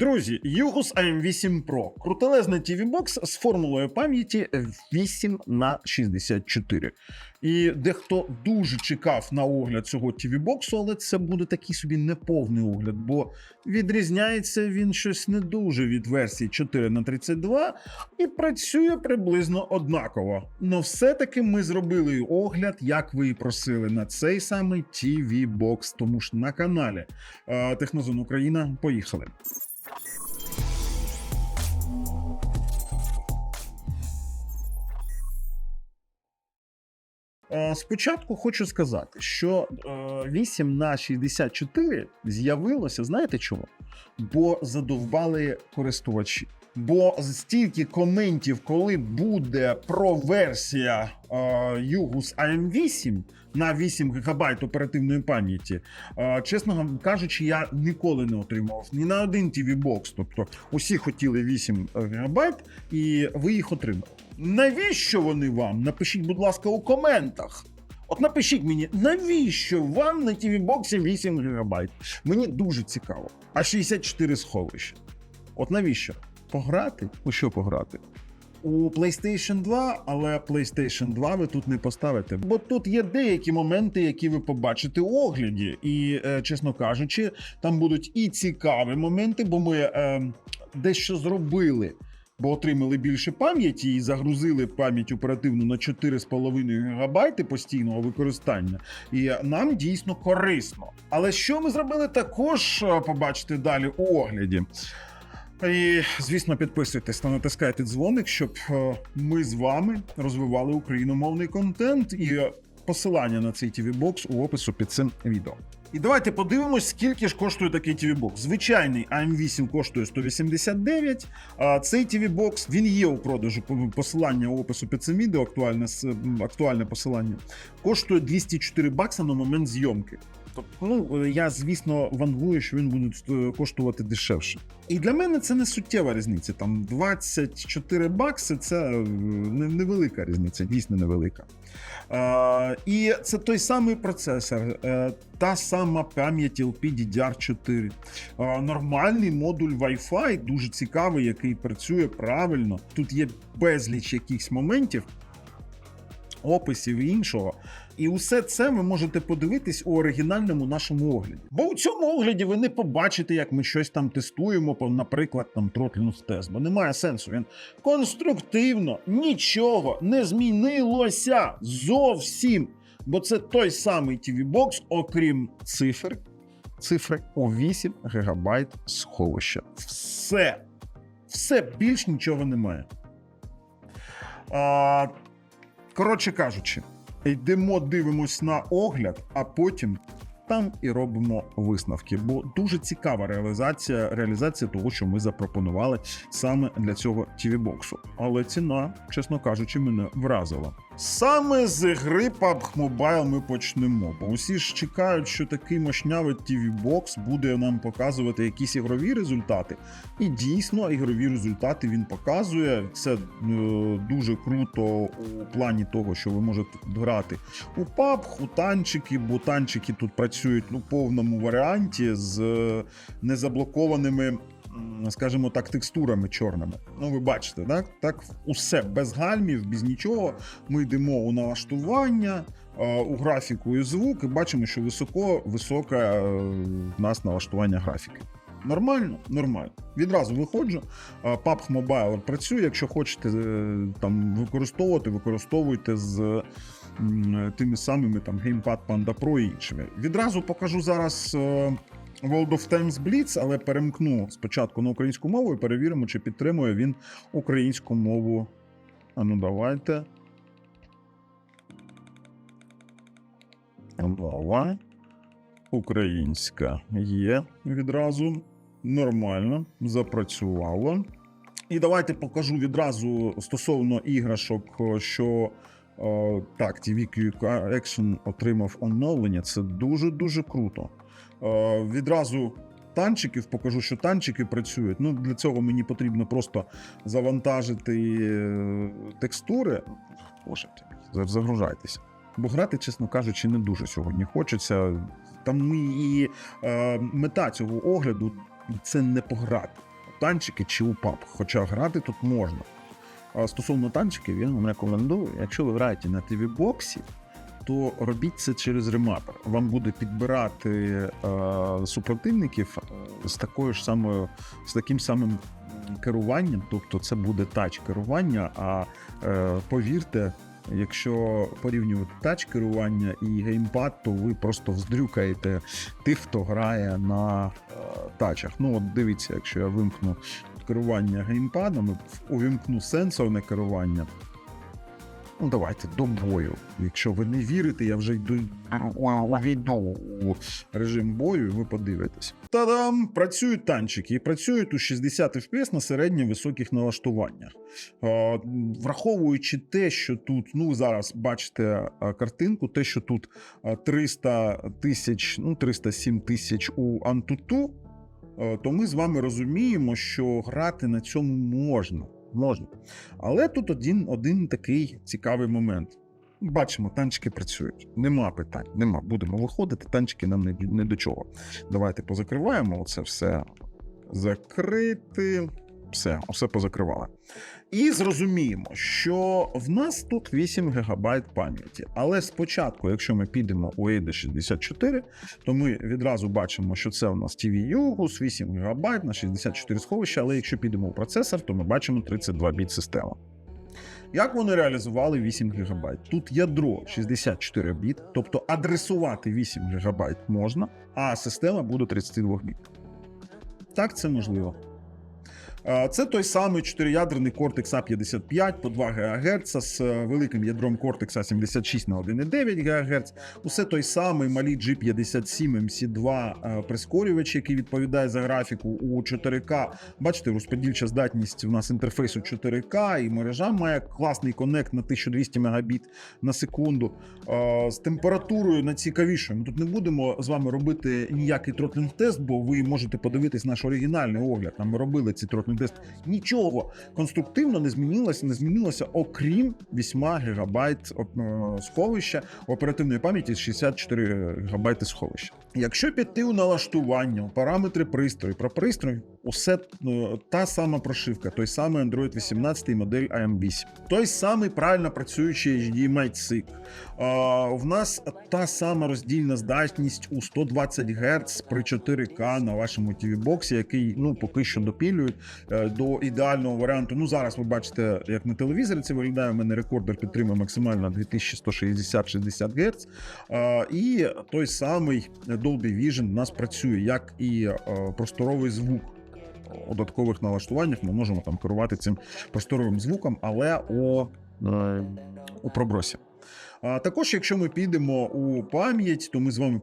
Друзі, Югус AM8 Pro. Крутелезний TV бокс з формулою пам'яті 8 на 64. І дехто дуже чекав на огляд цього TV боксу, але це буде такий собі неповний огляд, бо відрізняється він щось не дуже від версії 4 на 32 і працює приблизно однаково. Но все-таки ми зробили огляд, як ви і просили, на цей самий TV бокс, тому ж на каналі Технозон Україна. Поїхали. Спочатку хочу сказати, що е, 8 на 64 з'явилося, знаєте чому? Бо задовбали користувачі. Бо стільки коментів, коли буде про-версія е, Югус AM8 на 8 ГБ оперативної пам'яті, е, чесно кажучи, я ніколи не отримував ні на один TV бокс. Тобто усі хотіли 8 ГБ, і ви їх отримали. Навіщо вони вам? Напишіть, будь ласка, у коментах. От напишіть мені, навіщо вам на TV боксі 8 ГБ? Мені дуже цікаво. А 64 сховища. От навіщо? Пограти? У що пограти? У PlayStation 2, але PlayStation 2 ви тут не поставите. Бо тут є деякі моменти, які ви побачите у огляді. І, е, чесно кажучи, там будуть і цікаві моменти, бо ми е, дещо зробили. Бо отримали більше пам'яті і загрузили пам'ять оперативну на 4,5 ГБ постійного використання. І нам дійсно корисно. Але що ми зробили також, е, побачите далі у огляді. І, звісно, підписуйтесь та натискайте дзвоник, щоб е, ми з вами розвивали україномовний контент і е, посилання на цей TV бокс у опису під цим відео. І давайте подивимось, скільки ж коштує такий TV бокс. Звичайний AM8 коштує 189. А цей TV бокс він є у продажу. по- Посилання у опису під цим відео, актуальне актуальне посилання. Коштує 204 бакса на момент зйомки. Тобто, ну я звісно вангую, що він буде е, коштувати дешевше. І для мене це не суттєва різниця. Там 24 бакси це е, невелика різниця, дійсно невелика. Е, і це той самий процесор, е, та сама пам'ять LPDDR4. Е, нормальний модуль Wi-Fi, дуже цікавий, який працює правильно. Тут є безліч якихось моментів, описів і іншого. І усе це ви можете подивитись у оригінальному нашому огляді. Бо у цьому огляді ви не побачите, як ми щось там тестуємо, наприклад, там Throttling тест, бо немає сенсу. Він конструктивно нічого не змінилося зовсім. Бо це той самий TV бокс, окрім цифр, цифри у 8 ГБ сховища. Все. Все більш нічого немає. А, коротше кажучи, йдемо, дивимось на огляд, а потім там і робимо висновки. Бо дуже цікава реалізація, реалізація того, що ми запропонували саме для цього TV боксу. Але ціна, чесно кажучи, мене вразила. Саме з гри PUBG Mobile ми почнемо. Бо усі ж чекають, що такий мощнявий TV бокс буде нам показувати якісь ігрові результати. І дійсно, ігрові результати він показує. Це е, дуже круто у плані того, що ви можете грати у PUBG, у танчики, бо танчики тут працюють у повному варіанті з е, незаблокованими. Скажімо так, текстурами чорними. Ну, ви бачите, так? Так, усе без гальмів, без нічого. Ми йдемо у налаштування, е, у графіку і звук, і бачимо, що високо, високе е, в нас налаштування графіки. Нормально, нормально. Відразу виходжу. А, PUBG Mobile працює. Якщо хочете е, там використовувати, використовуйте з тими самими там Gamepad Panda Pro і іншими. Відразу покажу зараз. World of Tanks Blitz, але перемкну спочатку на українську мову і перевіримо, чи підтримує він українську мову. А ну давайте. Мова. Українська є відразу. Нормально, запрацювало. І давайте покажу відразу стосовно іграшок, що е, так, TV Action отримав оновлення. Це дуже-дуже круто. Е, відразу танчиків покажу, що танчики працюють. Ну, для цього мені потрібно просто завантажити е, текстури. Боже, загружайтеся. Бо грати, чесно кажучи, не дуже сьогодні хочеться. Там і е, мета цього огляду це не пограти. танчики чи у паб. Хоча грати тут можна. А стосовно танчиків, я вам рекомендую, якщо ви граєте на TV-боксі, то робіть це через ремапер. Вам буде підбирати е, супротивників е, з такою ж самою, з таким самим керуванням, тобто це буде тач керування. А е, повірте, якщо порівнювати тач керування і геймпад, то ви просто вздрюкаєте тих, хто грає на е, тачах. Ну, от дивіться, якщо я вимкну керування геймпадом, увімкну сенсорне керування. Ну, давайте до бою. Якщо ви не вірите, я вже йду у режим бою, і ви подивитесь. Та-дам! Працюють танчики і працюють у 60 FPS на середньо-високих налаштуваннях. Враховуючи те, що тут, ну зараз бачите картинку, те, що тут 300 тисяч, ну 307 тисяч у Antutu, то ми з вами розуміємо, що грати на цьому можна. Можна. Але тут один, один такий цікавий момент. Бачимо, танчики працюють. Нема питань, нема. Будемо виходити, танчики нам не, не до чого. Давайте позакриваємо оце все. Закрити. Все, все позакривали. І зрозуміємо, що в нас тут 8 ГБ пам'яті. Але спочатку, якщо ми підемо у AIDA 64, то ми відразу бачимо, що це у нас TV Yugus, 8 ГБ на 64 сховища. Але якщо підемо у процесор, то ми бачимо 32 біт система. Як вони реалізували 8 ГБ? Тут ядро 64 біт, тобто адресувати 8 ГБ можна, а система буде 32 біт. Так, це можливо. Це той самий чотириядерний Cortex A55 по 2 ГГц з е, великим ядром Cortex A76 на 1,9 ГГц. Усе той самий малий G57 MC2 е, прискорювач, який відповідає за графіку у 4К. Бачите, розподільча здатність у нас інтерфейсу 4К, і мережа має класний коннект на 1200 Мбіт на секунду. Е, З температурою найцікавішою. Ми тут не будемо з вами робити ніякий тротлінг-тест, бо ви можете подивитись наш оригінальний огляд. Там ми робили ці тротлінг-тест. Нічого конструктивно не змінилося, не змінилося, окрім 8 ГБ сховища оперативної пам'яті 64 ГБ сховища. Якщо піти у налаштування, параметри пристрою, про пристрій, усе е, та сама прошивка, той самий Android 18 модель AM8, той самий правильно працюючий HDMI цик. В нас та сама роздільна здатність у 120 Гц при 4К на вашому TV-боксі, який ну поки що допілюють е, до ідеального варіанту. Ну зараз ви бачите, як на телевізорі це виглядає. У мене рекордер підтримує максимально 2160-60 Гц. І той самий Dolby Vision у нас працює, як і е, просторовий звук. У додаткових налаштуваннях ми можемо там керувати цим просторовим звуком, але у, е, у пробросі. А також, якщо ми підемо у пам'ять, то ми з вами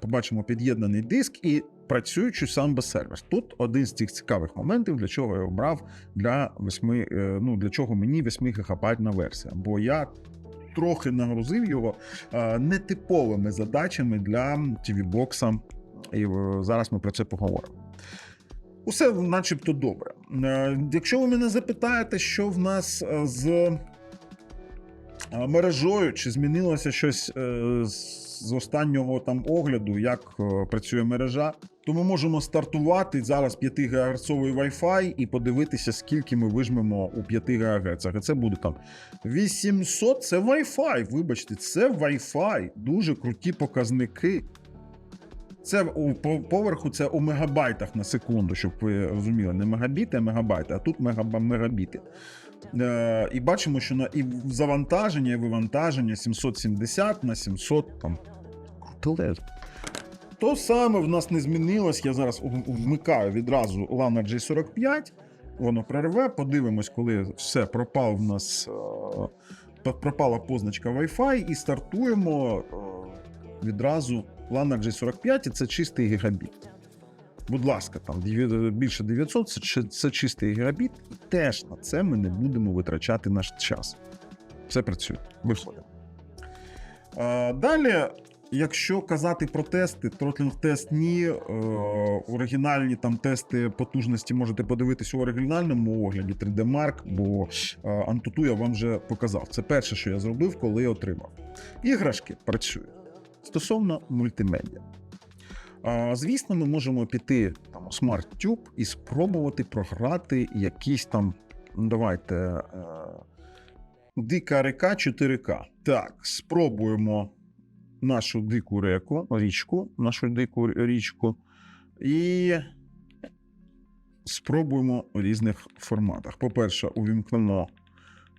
побачимо під'єднаний диск і працюючий самбо сервер. Тут один з цих цікавих моментів, для чого я обрав для 8, ну для чого мені 8 гігабайтна версія. Бо я трохи нагрузив його е, нетиповими задачами для TV-бокса. І е, зараз ми про це поговоримо. Усе начебто добре. Е, Якщо ви мене запитаєте, що в нас з мережою, чи змінилося щось е, з останнього там огляду, як е, працює мережа, то ми можемо стартувати зараз 5 ГГц Wi-Fi і подивитися, скільки ми вижмемо у 5 ГГц. Це буде там 800 це Wi-Fi. Вибачте, це Wi-Fi. Дуже круті показники. Це у по- поверху це у мегабайтах на секунду, щоб ви розуміли, не мегабіти, а мегабайти, а тут мегаба, мегабіти. Е, і бачимо, що на і завантаження, і вивантаження 770 на 700 там. То саме в нас не змінилось. Я зараз вмикаю відразу Lana G45. Воно прерве. Подивимось, коли все пропав в нас. е, пропала позначка Wi-Fi, і стартуємо е, відразу Lana G45, і це чистий гігабіт. Будь ласка, там більше 900 це, це чистий гігабіт, і теж на це ми не будемо витрачати наш час. Все працює, виходимо. Е, далі, якщо казати про тести, тротлінг тест ні. Е, оригінальні там тести потужності можете подивитися у оригінальному огляді 3D Mark, бо е, Antutu я вам вже показав. Це перше, що я зробив, коли отримав. Іграшки працюють стосовно мультимедіа. Звісно, ми можемо піти там, у SmartTube і спробувати програти якісь там, ну давайте, е, дика река 4К. Так, спробуємо нашу дику реку, річку, нашу дику річку. І спробуємо у різних форматах. По-перше, увімкнемо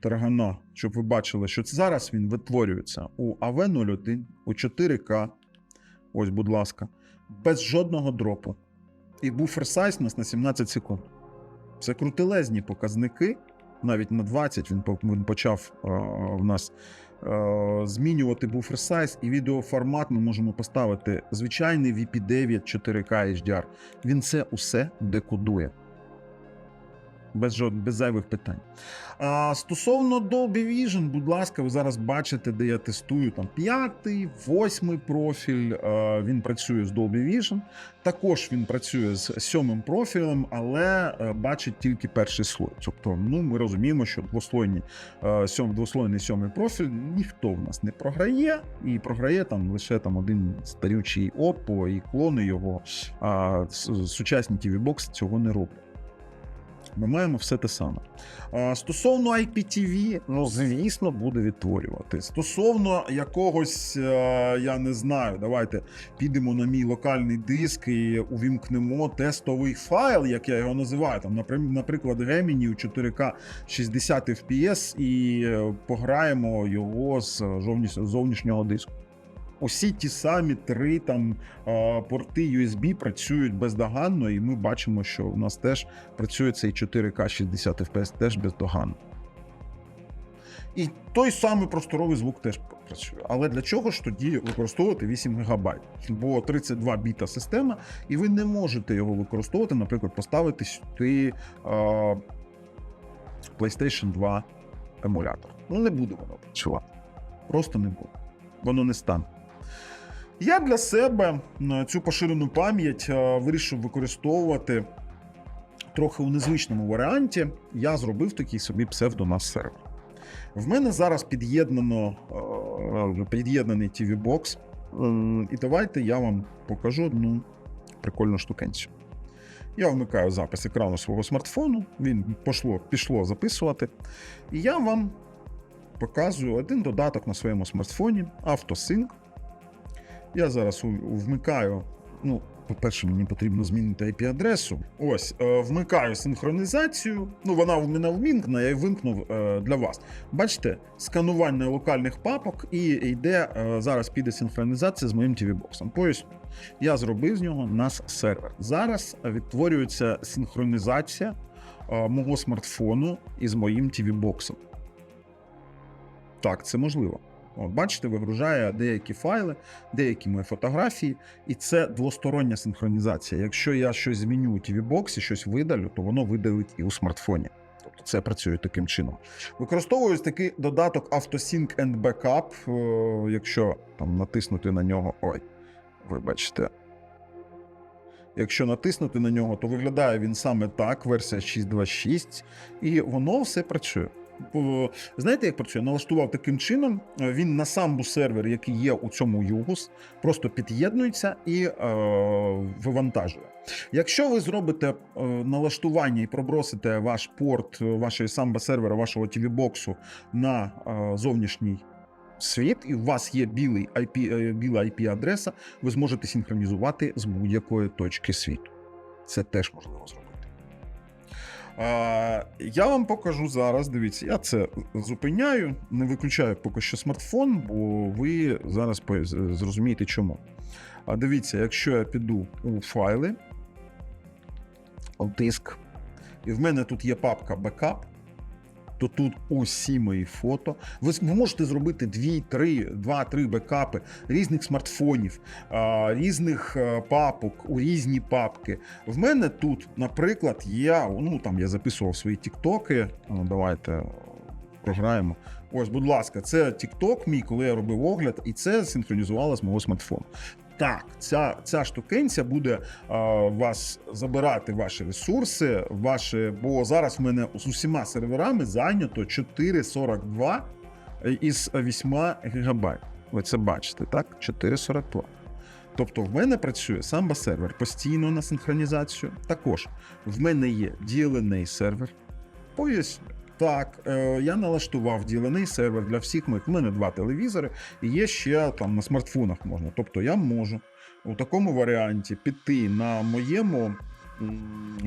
таргана, щоб ви бачили, що зараз він витворюється у AV01, у 4К. Ось, будь ласка, без жодного дропу. І буфер сайз у нас на 17 секунд. Це крутелезні показники. Навіть на 20 він, почав е, в нас е, змінювати буфер сайз і відеоформат ми можемо поставити звичайний VP9 4K HDR. Він це усе декодує. Без, жод... без зайвих питань. А, стосовно Dolby Vision, будь ласка, ви зараз бачите, де я тестую там п'ятий, восьмий профіль. А, він працює з Dolby Vision. Також він працює з сьомим профілем, але е, бачить тільки перший слой. Тобто, ну ми розуміємо, що двослойні е, сьом, двослойний сьомий профіль ніхто в нас не програє, і програє там лише там один старючий Oppo і клони його. А сучасні TV Box цього не роблять. Ми маємо все те саме. Стосовно IPTV, ну звісно, буде відтворювати. Стосовно якогось, е, я не знаю, давайте підемо на мій локальний диск і увімкнемо тестовий файл, як я його називаю. Там, наприклад, Gemini у 4К 60 FPS, і е, пограємо його з зовнішнього диску. Усі ті самі три там порти USB працюють бездоганно, і ми бачимо, що у нас теж працює цей 4К 60 FPS теж бездоганно. І той самий просторовий звук теж працює. Але для чого ж тоді використовувати 8 ГБ? Бо 32 біта система, і ви не можете його використовувати, наприклад, поставити сюди е, PlayStation 2 емулятор. Ну, не буде воно працювати. Просто не буде. Воно не стане. Я для себе е, цю поширену пам'ять е, вирішив використовувати трохи у незвичному варіанті. Я зробив такий собі псевдонас сервер. В мене зараз під'єднано е, під'єднаний TV Box. І давайте я вам покажу одну прикольну штукенцію. Я вмикаю запис екрану свого смартфону, він пошло, пішло записувати. І я вам показую один додаток на своєму смартфоні AutoSync. Я зараз вмикаю. Ну, по-перше, мені потрібно змінити IP-адресу. Ось, е, вмикаю синхронізацію. Ну, вона в мене вмінкна, я її вимкнув е, для вас. Бачите, сканування локальних папок, і йде е, зараз піде синхронізація з моїм TV-боксом. Поясню. Я зробив з нього нас сервер. Зараз відтворюється синхронізація е, мого смартфону із моїм TV-боксом. Так, це можливо. От, бачите, вигружає деякі файли, деякі мої фотографії, і це двостороння синхронізація. Якщо я щось зміню у TV-боксі, щось видалю, то воно видалить і у смартфоні. Тобто це працює таким чином. Використовую такий додаток AutoSync and Backup. е, Якщо там натиснути на нього. Ой, вибачте. Якщо натиснути на нього, то виглядає він саме так, версія 6.2.6, і воно все працює. Бо, Знаєте, як працює? Налаштував таким чином. е, Він на самбу сервер, який є у цьому югус, просто під'єднується і е, вивантажує. Якщо ви зробите е, налаштування і пробросите ваш порт е, вашої самбо сервера, вашого TV-боксу на е, зовнішній світ, і у вас є білий IP, е, біла IP-адреса, ви зможете синхронізувати з будь-якої точки світу. Це теж можливо зробити. А, я вам покажу зараз. Дивіться, я це зупиняю, не виключаю поки що смартфон, бо ви зараз зрозумієте чому. А дивіться, якщо я піду у файли, у диск, і в мене тут є папка бекап, то тут усі мої фото. Ви, можете зробити 2-3, 2-3 бекапи різних смартфонів, різних е, папок, у різні папки. В мене тут, наприклад, є. Ну там я записував свої тіктоки. Ну, давайте програємо. Ось, будь ласка, це тікток мій, коли я робив огляд, і це синхронізувало з мого смартфону. Так, ця, ця штукенця буде а, вас забирати ваші ресурси, ваші, бо зараз в мене з усіма серверами зайнято 4,42 із 8 ГБ. Ви це бачите, так? 4,42. Тобто в мене працює Samba сервер постійно на синхронізацію. Також в мене є DLNA сервер. Поясню. Так, е, я налаштував ділений сервер для всіх моїх. У мене два телевізори, і є ще там на смартфонах можна. Тобто я можу у такому варіанті піти на моєму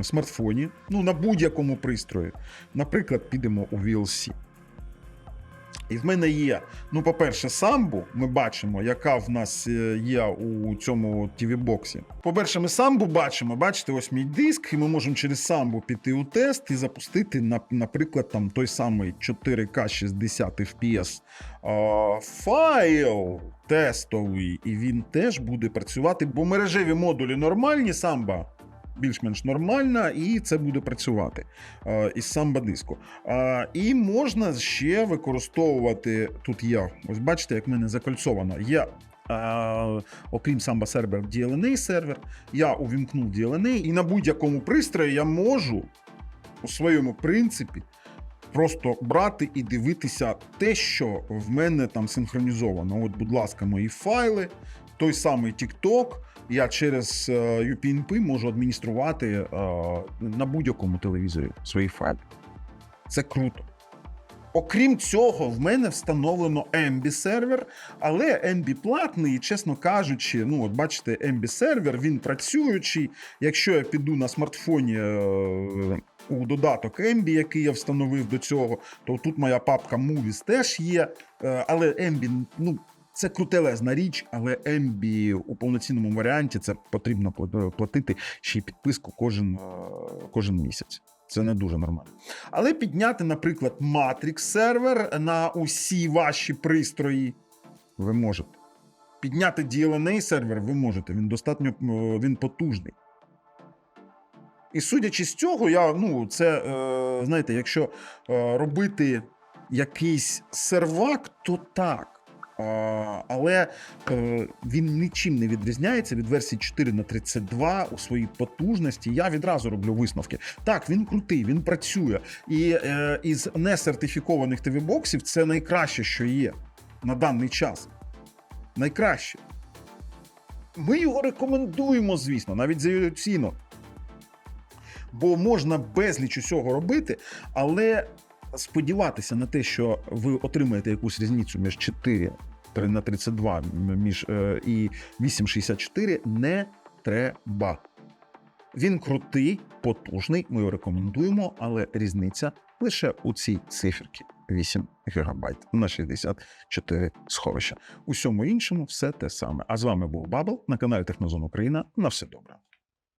смартфоні, ну на будь-якому пристрої. Наприклад, підемо у VLC. І в мене є, ну, по-перше, самбу. Ми бачимо, яка в нас е, є у цьому TV-боксі. По-перше, ми самбу бачимо, бачите, ось мій диск, і ми можемо через самбу піти у тест і запустити, наприклад, там той самий 4К 60 FPS файл тестовий, і він теж буде працювати, бо мережеві модулі нормальні, самба більш-менш нормальна, і це буде працювати е, із самба диску. А, і можна ще використовувати. Тут є, ось бачите, як в мене закольцовано. Є. А, окрім Samba сервер, DLNA сервер. Я увімкнув DLNA, і на будь-якому пристрої я можу у своєму принципі просто брати і дивитися те, що в мене там синхронізовано. От, будь ласка, мої файли, той самий TikTok. Я через е, UPnP можу адмініструвати е, на будь-якому телевізорі свої файли. Це круто. Окрім цього, в мене встановлено MB сервер, але MB платний, і, чесно кажучи, ну от бачите, MB сервер, він працюючий. Якщо я піду на смартфоні е, у додаток MB, який я встановив до цього, то тут моя папка Movies теж є. Е, але MB, ну. Це крутелезна річ, але MB у повноцінному варіанті це потрібно платити ще й підписку кожен, е, кожен місяць. Це не дуже нормально. Але підняти, наприклад, Matrix сервер на усі ваші пристрої ви можете. Підняти DLNA сервер ви можете. Він достатньо е, він потужний. І судячи з цього, я, ну, це, е, знаєте, якщо е, робити якийсь сервак, то так. Але е, він нічим не відрізняється від версії 4 на 32 у своїй потужності. Я відразу роблю висновки. Так, він крутий, він працює. І е, із несертифікованих ТВ-боксів це найкраще, що є на даний час. Найкраще. Ми його рекомендуємо, звісно, навіть за його ціну. Бо можна безліч усього робити, але сподіватися на те, що ви отримаєте якусь різницю між 4 на 32 між е, і 864 не треба. Він крутий, потужний, ми його рекомендуємо, але різниця лише у цій циферці 8 ГБ на 64 сховища. Усьому іншому все те саме. А з вами був Бабл на каналі Технозон Україна. На все добре.